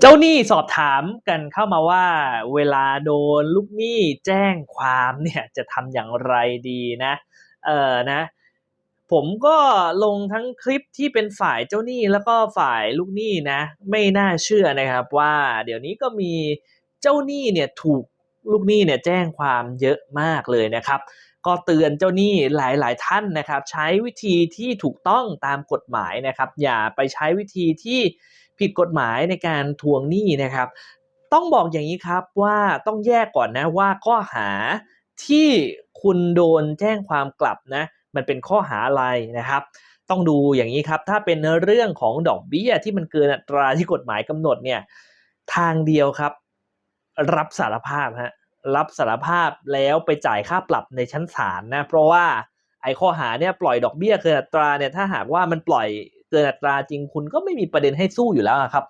เจ้าหนี้สอบถามกันเข้ามาว่า เวลาโดนลูกหนี้แจ้งความเนี่ยจะทำอย่างไรดีนะเออนะ ผมก็ลงทั้งคลิปที่เป็นฝ่ายเจ้าหนี้แล้วก็ฝ่ายลูกหนี้นะ ไม่น่าเชื่อนะครับว่า เดี๋ยวนี้ก็มีเจ้าหนี้เนี่ยถูก ลูกหนี้เนี่ยแจ้งความเยอะมากเลยนะครับ ก็เตือนเจ้าหนี้หลาย ๆ ท่านนะครับ ใช้วิธีที่ถูกต้องตามกฎหมายนะครับ อย่าไปใช้วิธีที่ผิดกฎหมายในการทวงหนี้นะครับ ต้องบอกอย่างนี้ครับว่าต้องแยกก่อนนะว่าข้อหาที่คุณโดนแจ้งความกลับนะมันเป็นข้อหาอะไรนะครับต้องดูอย่างนี้ครับ ถ้าเป็นเรื่องของดอกเบี้ยที่มันเกินอัตราที่กฎหมายกำหนดเนี่ยทางเดียวครับ รับสารภาพฮะรับสารภาพแล้วไปจ่ายค่าปรับในชั้นศาลนะเพราะว่าไอ้ข้อหาเนี่ยปล่อยดอกเบี้ยเกินอัตราเนี่ยถ้าหากว่ามันปล่อยเกินอัตราจริงคุณก็ไม่มีประเด็นให้สู้อยู่แล้วครับ